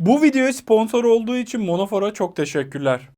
Bu videoya sponsor olduğu için Monofor'a çok teşekkürler.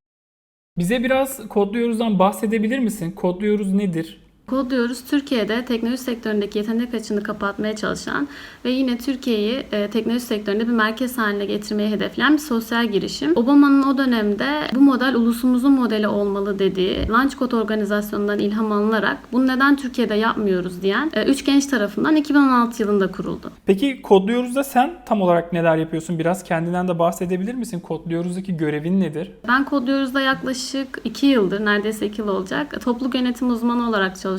Bize biraz kodluyoruzdan bahsedebilir misin? Kodluyoruz nedir? Kodluyoruz Türkiye'de teknoloji sektöründeki yetenek açığını kapatmaya çalışan ve yine Türkiye'yi e, teknoloji sektöründe bir merkez haline getirmeyi hedefleyen bir sosyal girişim. Obama'nın o dönemde bu model ulusumuzun modeli olmalı dediği Launch Code organizasyonundan ilham alınarak bunu neden Türkiye'de yapmıyoruz diyen 3 genç tarafından 2016 yılında kuruldu. Peki kodluyoruzda sen tam olarak neler yapıyorsun? Biraz kendinden de bahsedebilir misin? Kodluyoruz'daki görevin nedir? Ben Kodluyoruz'da yaklaşık 2 yıldır, neredeyse 2 yıl olacak, topluluk yönetim uzmanı olarak çalışıyorum.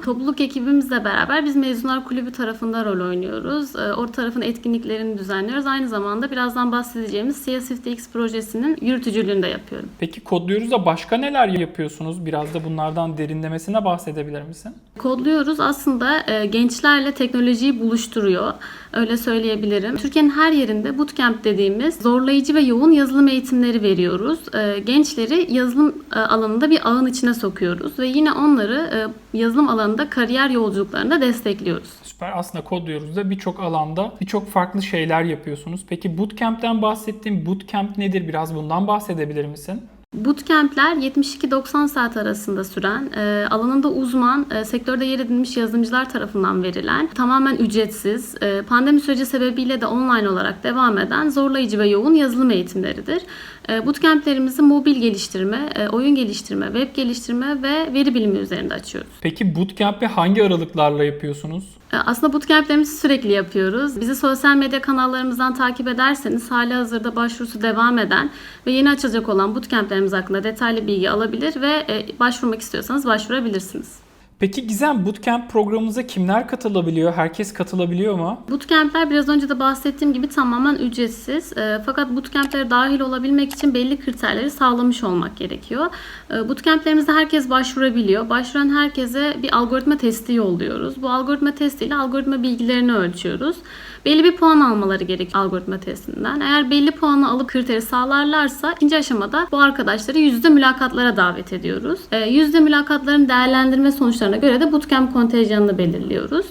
Topluluk ekibimizle beraber biz Mezunlar Kulübü tarafında rol oynuyoruz. Ee, O tarafın etkinliklerini düzenliyoruz. Aynı zamanda birazdan bahsedeceğimiz CS50X projesinin yürütücülüğünü de yapıyorum. Peki kodluyoruzda başka neler yapıyorsunuz? Biraz da bunlardan derinlemesine bahsedebilir misin? Kodluyoruz aslında e, gençlerle teknolojiyi buluşturuyor. Öyle söyleyebilirim. Türkiye'nin her yerinde bootcamp dediğimiz zorlayıcı ve yoğun yazılım eğitimleri veriyoruz. E, gençleri yazılım e, alanında bir ağın içine sokuyoruz ve yine onları yazılım alanında kariyer yolculuklarında destekliyoruz. Süper. Aslında kodluyoruzda birçok alanda birçok farklı şeyler yapıyorsunuz. Peki bootcamp'ten bahsettiğim bootcamp nedir? Biraz bundan bahsedebilir misin? Bootcamp'ler 72-90 saat arasında süren, e, alanında uzman, e, sektörde yer edinmiş yazılımcılar tarafından verilen, tamamen ücretsiz, e, pandemi süreci sebebiyle de online olarak devam eden zorlayıcı ve yoğun yazılım eğitimleridir. E, bootcamp'lerimizi mobil geliştirme, e, oyun geliştirme, web geliştirme ve veri bilimi üzerinde açıyoruz. Peki bootcamp'i hangi aralıklarla yapıyorsunuz? E, Aslında bootcamp'lerimizi sürekli yapıyoruz. Bizi sosyal medya kanallarımızdan takip ederseniz hali hazırda başvurusu devam eden ve yeni açılacak olan bootcamp'lerimiz hakkında detaylı bilgi alabilir ve e, başvurmak istiyorsanız başvurabilirsiniz. Peki Gizem bootcamp programımıza kimler katılabiliyor? Herkes katılabiliyor mu? Bootcamp'ler biraz önce de bahsettiğim gibi tamamen ücretsiz. E, fakat bootcamp'lere dahil olabilmek için belli kriterleri sağlamış olmak gerekiyor. E, bootcamp'lerimizde herkes başvurabiliyor. Başvuran herkese bir algoritma testi yolluyoruz. Bu algoritma testiyle algoritma bilgilerini ölçüyoruz. Belli bir puan almaları gerek algoritma testinden. Eğer belli puanı alıp kriteri sağlarlarsa ikinci aşamada bu arkadaşları yüzde mülakatlara davet ediyoruz. E, Yüzde mülakatların değerlendirme sonuçlarına göre de bootcamp kontenjanını belirliyoruz.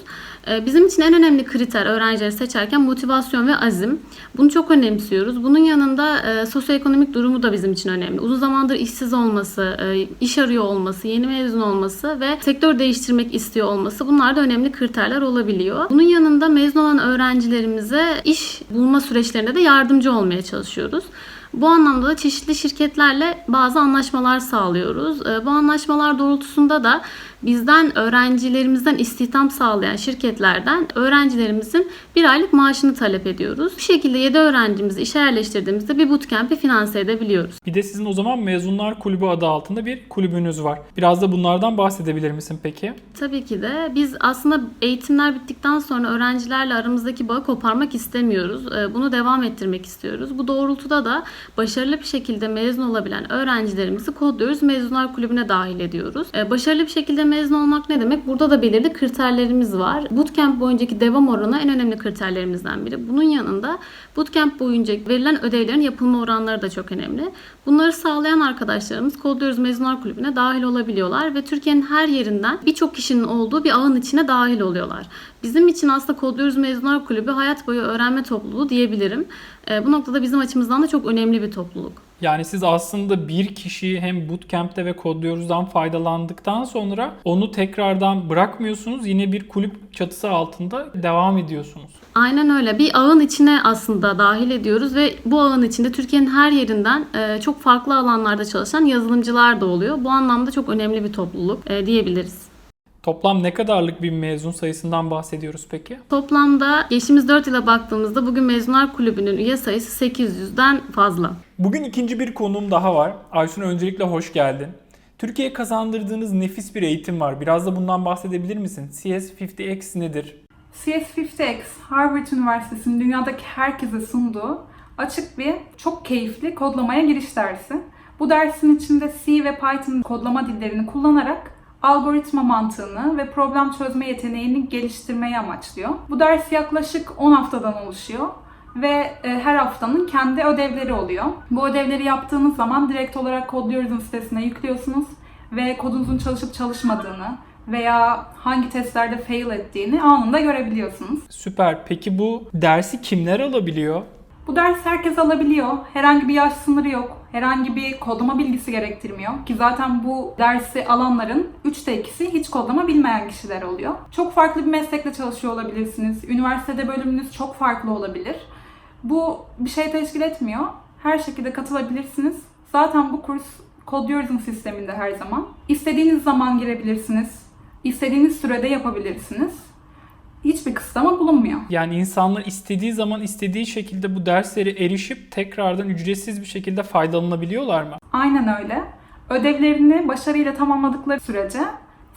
Ee, Bizim için en önemli kriter öğrencileri seçerken motivasyon ve azim. Bunu çok önemsiyoruz. Bunun yanında e, sosyoekonomik durumu da bizim için önemli. Uzun zamandır işsiz olması, e, iş arıyor olması, yeni mezun olması ve sektör değiştirmek istiyor olması bunlar da önemli kriterler olabiliyor. Bunun yanında mezun olan öğrencilerimize iş bulma süreçlerinde de yardımcı olmaya çalışıyoruz. Bu anlamda da çeşitli şirketlerle bazı anlaşmalar sağlıyoruz. Ee, Bu anlaşmalar doğrultusunda da bizden öğrencilerimizden istihdam sağlayan şirketlerden öğrencilerimizin bir aylık maaşını talep ediyoruz. Bu şekilde 7 öğrencimizi işe yerleştirdiğimizde bir bootcamp'i finanse edebiliyoruz. Bir de sizin o zaman Mezunlar Kulübü adı altında bir kulübünüz var. Biraz da bunlardan bahsedebilir misin peki? Tabii ki de biz aslında eğitimler bittikten sonra öğrencilerle aramızdaki bağı koparmak istemiyoruz. Ee, Bunu devam ettirmek istiyoruz. Bu doğrultuda da başarılı bir şekilde mezun olabilen öğrencilerimizi kodluyoruz. Mezunlar kulübüne dahil ediyoruz. Ee, Başarılı bir şekilde mezun olmak ne demek? Burada da belirli kriterlerimiz var. Bootcamp boyuncaki devam oranı en önemli kriterlerimizden biri. Bunun yanında bootcamp boyunca verilen ödevlerin yapılma oranları da çok önemli. Bunları sağlayan arkadaşlarımız Kodluyoruz Mezunlar Kulübü'ne dahil olabiliyorlar ve Türkiye'nin her yerinden birçok kişinin olduğu bir ağın içine dahil oluyorlar. Bizim için aslında Kodluyoruz Mezunlar Kulübü hayat boyu öğrenme topluluğu diyebilirim. Ee, Bu noktada bizim açımızdan da çok önemli bir topluluk. Yani siz aslında bir kişiyi hem bootcamp'te ve kodluyoruzdan faydalandıktan sonra onu tekrardan bırakmıyorsunuz. Yine bir kulüp çatısı altında devam ediyorsunuz. Aynen öyle. Bir ağın içine aslında dahil ediyoruz ve bu ağın içinde Türkiye'nin her yerinden e, çok farklı alanlarda çalışan yazılımcılar da oluyor. Bu anlamda çok önemli bir topluluk e, diyebiliriz. Toplam ne kadarlık bir mezun sayısından bahsediyoruz peki? Toplamda geçtiğimiz 4 yıla baktığımızda bugün Mezunlar Kulübü'nün üye sayısı 800'den fazla. Bugün ikinci bir konuğum daha var. Aysun öncelikle hoş geldin. Türkiye'ye kazandırdığınız nefis bir eğitim var. Biraz da bundan bahsedebilir misin? CS50X nedir? CS50X, Harvard Üniversitesi'nin dünyadaki herkese sunduğu açık bir, çok keyifli kodlamaya giriş dersi. Bu dersin içinde C ve Python kodlama dillerini kullanarak algoritma mantığını ve problem çözme yeteneğini geliştirmeyi amaçlıyor. Bu ders yaklaşık 10 haftadan oluşuyor ve e, her haftanın kendi ödevleri oluyor. Bu ödevleri yaptığınız zaman direkt olarak Kodluyoruz'un sitesine yüklüyorsunuz ve kodunuzun çalışıp çalışmadığını veya hangi testlerde fail ettiğini anında görebiliyorsunuz. Süper. Peki bu dersi kimler alabiliyor? Bu ders herkes alabiliyor. Herhangi bir yaş sınırı yok. Herhangi bir kodlama bilgisi gerektirmiyor. Ki zaten bu dersi alanların 3'te 2'si hiç kodlama bilmeyen kişiler oluyor. Çok farklı bir meslekle çalışıyor olabilirsiniz. Üniversitede bölümünüz çok farklı olabilir. Bu bir şey teşkil etmiyor. Her şekilde katılabilirsiniz. Zaten bu kurs Codyors'un sisteminde her zaman. İstediğiniz zaman girebilirsiniz. İstediğiniz sürede yapabilirsiniz. Hiçbir kısıtlama bulunmuyor. Yani insanlar istediği zaman istediği şekilde bu derslere erişip tekrardan ücretsiz bir şekilde faydalanabiliyorlar mı? Aynen öyle. Ödevlerini başarıyla tamamladıkları sürece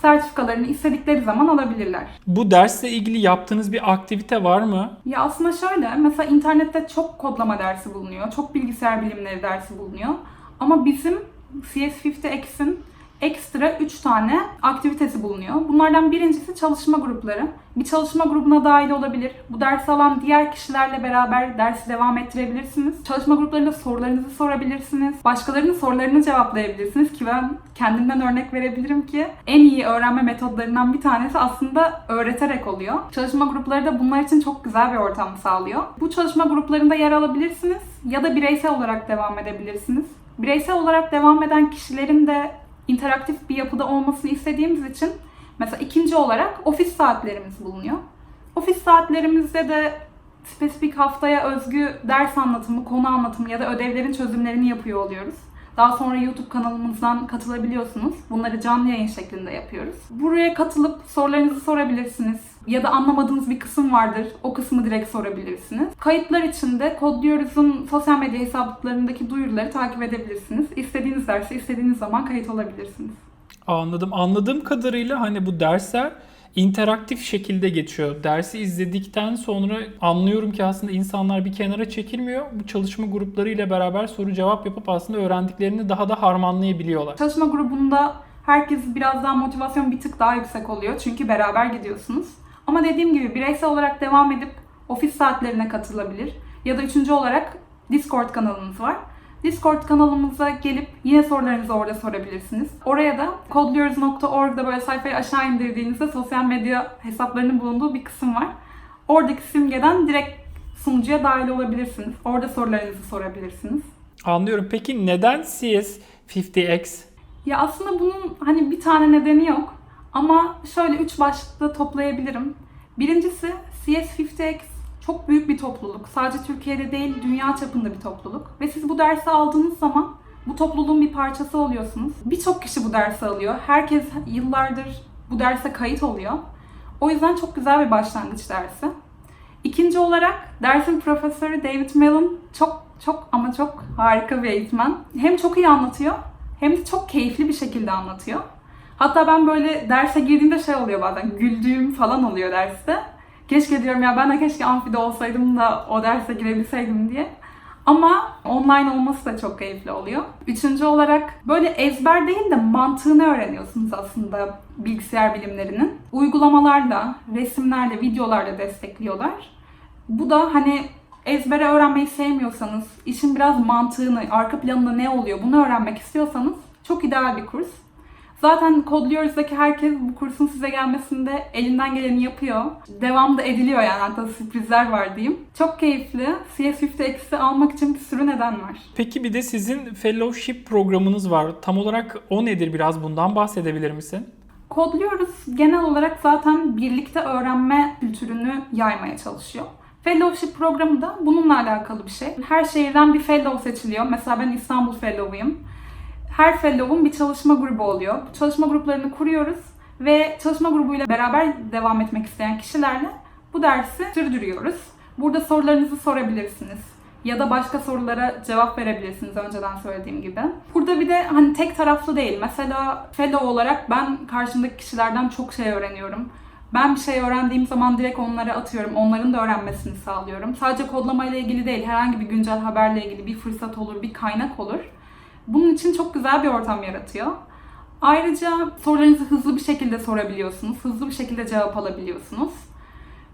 sertifikalarını istedikleri zaman alabilirler. Bu dersle ilgili yaptığınız bir aktivite var mı? Ya aslında şöyle, mesela internette çok kodlama dersi bulunuyor, çok bilgisayar bilimleri dersi bulunuyor. Ama bizim CS50X'in ekstra 3 tane aktivitesi bulunuyor. Bunlardan birincisi çalışma grupları. Bir çalışma grubuna dahil olabilir. Bu dersi alan diğer kişilerle beraber dersi devam ettirebilirsiniz. Çalışma gruplarında sorularınızı sorabilirsiniz. Başkalarının sorularını cevaplayabilirsiniz ki ben kendimden örnek verebilirim ki en iyi öğrenme metodlarından bir tanesi aslında öğreterek oluyor. Çalışma grupları da bunlar için çok güzel bir ortam sağlıyor. Bu çalışma gruplarında yer alabilirsiniz ya da bireysel olarak devam edebilirsiniz. Bireysel olarak devam eden kişilerin de interaktif bir yapıda olmasını istediğimiz için mesela ikinci olarak ofis saatlerimiz bulunuyor. Ofis saatlerimizde de spesifik haftaya özgü ders anlatımı, konu anlatımı ya da ödevlerin çözümlerini yapıyor oluyoruz. Daha sonra YouTube kanalımızdan katılabiliyorsunuz. Bunları canlı yayın şeklinde yapıyoruz. Buraya katılıp sorularınızı sorabilirsiniz. Ya da anlamadığınız bir kısım vardır. O kısmı direkt sorabilirsiniz. Kayıtlar için de Kodluyoruz'un sosyal medya hesaplarındaki duyuruları takip edebilirsiniz. İstediğiniz derse istediğiniz zaman kayıt olabilirsiniz. Anladım. Anladığım kadarıyla hani bu dersler interaktif şekilde geçiyor. Dersi izledikten sonra anlıyorum ki aslında insanlar bir kenara çekilmiyor. Bu çalışma grupları ile beraber soru cevap yapıp aslında öğrendiklerini daha da harmanlayabiliyorlar. Çalışma grubunda herkes biraz daha motivasyon bir tık daha yüksek oluyor. Çünkü beraber gidiyorsunuz. Ama dediğim gibi bireysel olarak devam edip ofis saatlerine katılabilir. Ya da üçüncü olarak Discord kanalımız var. Discord kanalımıza gelip yine sorularınızı orada sorabilirsiniz. Oraya da kodluyoruz.org'da böyle sayfayı aşağı indirdiğinizde sosyal medya hesaplarının bulunduğu bir kısım var. Oradaki simgeden direkt sunucuya dahil olabilirsiniz. Orada sorularınızı sorabilirsiniz. Anlıyorum. Peki neden CS50X? Ya aslında bunun hani bir tane nedeni yok. Ama şöyle üç başlıkta toplayabilirim. Birincisi CS50X çok büyük bir topluluk. Sadece Türkiye'de değil, dünya çapında bir topluluk. Ve siz bu dersi aldığınız zaman bu topluluğun bir parçası oluyorsunuz. Birçok kişi bu dersi alıyor. Herkes yıllardır bu derse kayıt oluyor. O yüzden çok güzel bir başlangıç dersi. İkinci olarak dersin profesörü David Mellon çok çok ama çok harika bir eğitmen. Hem çok iyi anlatıyor hem de çok keyifli bir şekilde anlatıyor. Hatta ben böyle derse girdiğimde şey oluyor bazen güldüğüm falan oluyor derste. Keşke diyorum ya ben de keşke amfide olsaydım da o derse girebilseydim diye. Ama online olması da çok keyifli oluyor. Üçüncü olarak böyle ezber değil de mantığını öğreniyorsunuz aslında bilgisayar bilimlerinin. Uygulamalarla, resimlerle, videolarla destekliyorlar. Bu da hani ezbere öğrenmeyi sevmiyorsanız, işin biraz mantığını, arka planında ne oluyor bunu öğrenmek istiyorsanız çok ideal bir kurs. Zaten Kodluyoruz'daki herkes bu kursun size gelmesinde elinden geleni yapıyor. Devam da ediliyor yani hatta sürprizler var diyeyim. Çok keyifli. CS50X'i almak için bir sürü neden var. Peki bir de sizin fellowship programınız var. Tam olarak o nedir? Biraz bundan bahsedebilir misin? Kodluyoruz genel olarak zaten birlikte öğrenme kültürünü yaymaya çalışıyor. Fellowship programı da bununla alakalı bir şey. Her şehirden bir fellow seçiliyor. Mesela ben İstanbul Fellow'uyum. Her fellow'un bir çalışma grubu oluyor. Çalışma gruplarını kuruyoruz ve çalışma grubuyla beraber devam etmek isteyen kişilerle bu dersi sürdürüyoruz. Burada sorularınızı sorabilirsiniz ya da başka sorulara cevap verebilirsiniz önceden söylediğim gibi. Burada bir de hani tek taraflı değil. Mesela fellow olarak ben karşımdaki kişilerden çok şey öğreniyorum. Ben bir şey öğrendiğim zaman direkt onlara atıyorum. Onların da öğrenmesini sağlıyorum. Sadece kodlama ile ilgili değil, herhangi bir güncel haberle ilgili bir fırsat olur, bir kaynak olur. Bunun için çok güzel bir ortam yaratıyor. Ayrıca sorularınızı hızlı bir şekilde sorabiliyorsunuz. Hızlı bir şekilde cevap alabiliyorsunuz.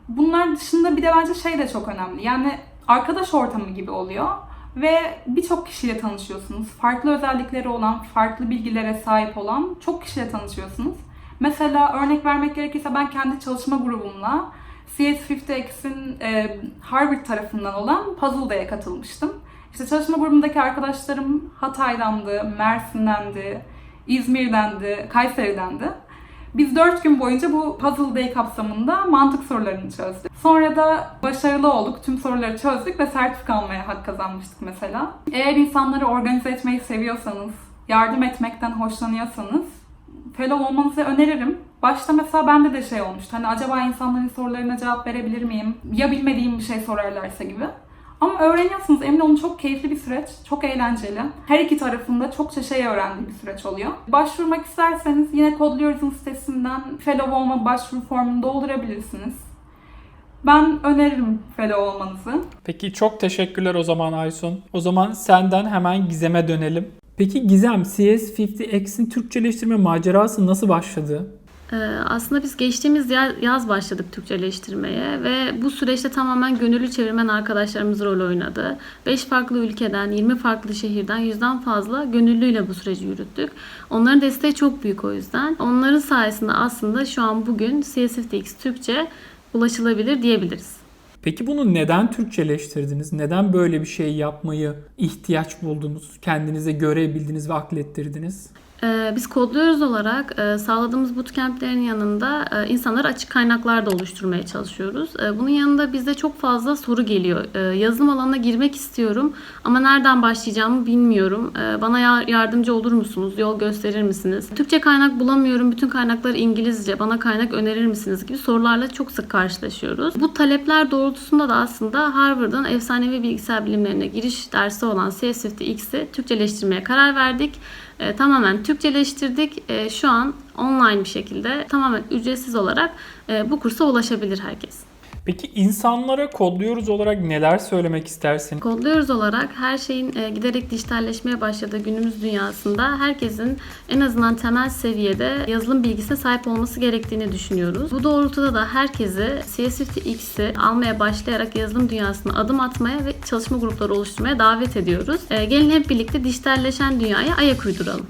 Bunlar dışında bir de bence şey de çok önemli. Yani arkadaş ortamı gibi oluyor ve birçok kişiyle tanışıyorsunuz. Farklı özellikleri olan, farklı bilgilere sahip olan çok kişiyle tanışıyorsunuz. Mesela örnek vermek gerekirse ben kendi çalışma grubumla CS50X'in e, Harvard tarafından olan Puzzle Day'e katılmıştım. İşte çalışma grubundaki arkadaşlarım Hatay'dandı, Mersin'dendi, İzmir'dendi, Kayseri'dendi. Biz dört gün boyunca bu Puzzle Day kapsamında mantık sorularını çözdük. Sonra da başarılı olduk, tüm soruları çözdük ve sertifika almaya hak kazanmıştık mesela. Eğer insanları organize etmeyi seviyorsanız, yardım etmekten hoşlanıyorsanız fellow olmanızı öneririm. Başta mesela bende de şey olmuştu. Hani acaba insanların sorularına cevap verebilir miyim? Ya bilmediğim bir şey sorarlarsa gibi. Ama öğreniyorsunuz. Emin olun çok keyifli bir süreç. Çok eğlenceli. Her iki tarafında çokça şey öğrendiği bir süreç oluyor. Başvurmak isterseniz yine Kodluyoruz'un sitesinden fellow olma başvuru formunu doldurabilirsiniz. Ben öneririm fellow olmanızı. Peki çok teşekkürler o zaman Aysun. O zaman senden hemen Gizem'e dönelim. Peki Gizem, CS50X'in Türkçeleştirme macerası nasıl başladı? Ee, aslında biz geçtiğimiz ya- yaz başladık Türkçeleştirmeye ve bu süreçte tamamen gönüllü çevirmen arkadaşlarımız rol oynadı. 5 farklı ülkeden, 20 farklı şehirden yüzden fazla gönüllüyle bu süreci yürüttük. Onların desteği çok büyük o yüzden. Onların sayesinde aslında şu an bugün CS50X Türkçe ulaşılabilir diyebiliriz. Peki bunu neden Türkçeleştirdiniz? Neden böyle bir şey yapmayı ihtiyaç buldunuz? Kendinize görebildiniz ve aklettirdiniz? Ee, Biz kodluyoruz olarak e, sağladığımız bootcamplerin yanında e, insanlara açık kaynaklar da oluşturmaya çalışıyoruz. E, Bunun yanında bize çok fazla soru geliyor. Yazılım alanına girmek istiyorum ama nereden başlayacağımı bilmiyorum. Bana ya- yardımcı olur musunuz? Yol gösterir misiniz? Türkçe kaynak bulamıyorum. Bütün kaynaklar İngilizce. Bana kaynak önerir misiniz? gibi sorularla çok sık karşılaşıyoruz. Bu talepler doğrultusunda da aslında Harvard'ın efsanevi bilgisayar bilimlerine giriş dersi olan CS50X'i Türkçeleştirmeye karar verdik. E, tamamen Türkçeleştirdik. E, şu an online bir şekilde tamamen ücretsiz olarak e, bu kursa ulaşabilir herkes. Peki insanlara kodluyoruz olarak neler söylemek istersin? Kodluyoruz olarak her şeyin e, giderek dijitalleşmeye başladığı günümüz dünyasında herkesin en azından temel seviyede yazılım bilgisine sahip olması gerektiğini düşünüyoruz. Bu doğrultuda da herkesi CS50X'i almaya başlayarak yazılım dünyasına adım atmaya ve çalışma grupları oluşturmaya davet ediyoruz. E, gelin hep birlikte dijitalleşen dünyaya ayak uyduralım.